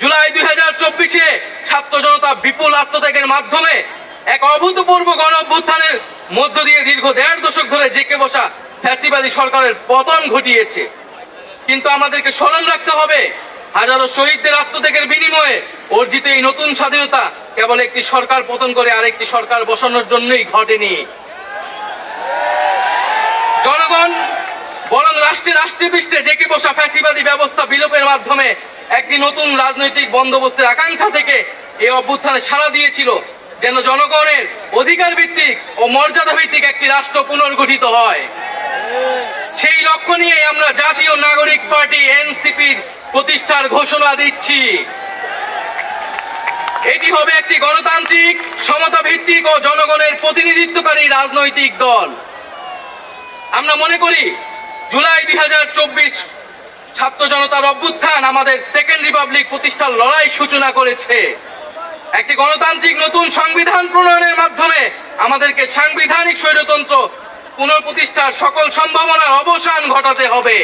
জুলাই দুই হাজার চব্বিশে ছাত্র জনতা বিপুল আত্মত্যাগের মাধ্যমে এক অভূতপূর্ব গণ অভ্যুত্থানের মধ্য দিয়ে দীর্ঘ দেড় দশক ধরে জেকে বসা ফ্যাসিবাদী সরকারের পতন ঘটিয়েছে। কিন্তু আমাদেরকে স্মরণ রাখতে হবে, হাজারো শহীদদের আত্মত্যাগের বিনিময়ে অর্জিত এই নতুন স্বাধীনতা কেবল একটি সরকার পতন করে আরেকটি সরকার বসানোর জন্যই ঘটেনি। জনগণ, বরং রাষ্ট্রে রাষ্ট্রে পৃষ্ঠে জেকে বসা ফ্যাসিবাদী ব্যবস্থা বিলোপের মাধ্যমে একটি নতুন রাজনৈতিক বন্দোবস্তের আকাঙ্ক্ষা থেকে এই অভ্যুত্থানে সাড়া দিয়েছিল, যেন জনগণের অধিকার ভিত্তিক ও মর্যাদা ভিত্তিক একটি রাষ্ট্র পুনর্গঠিত হয়। সেই লক্ষ্য নিয়ে আমরা জাতীয় নাগরিক পার্টি এনসিপির প্রতিষ্ঠার ঘোষণা দিচ্ছি। এটি হবে একটি গণতান্ত্রিক সমতা ভিত্তিক ও জনগণের প্রতিনিধিত্বকারী রাজনৈতিক দল। আমরা মনে করি, জুলাই দুই হাজার চব্বিশ ছাত্র জনতার অভ্যুত্থান আমাদের সেকেন্ড রিপাবলিক প্রতিষ্ঠার লড়াই সূচনা করেছে। একটি গণতান্ত্রিক নতুন সংবিধান প্রণয়নের মাধ্যমে আমাদেরকে সাংবিধানিক স্বৈরতন্ত্র পুনঃপ্রতিষ্ঠার সকল সম্ভাবনার অবসান ঘটাতে হবে।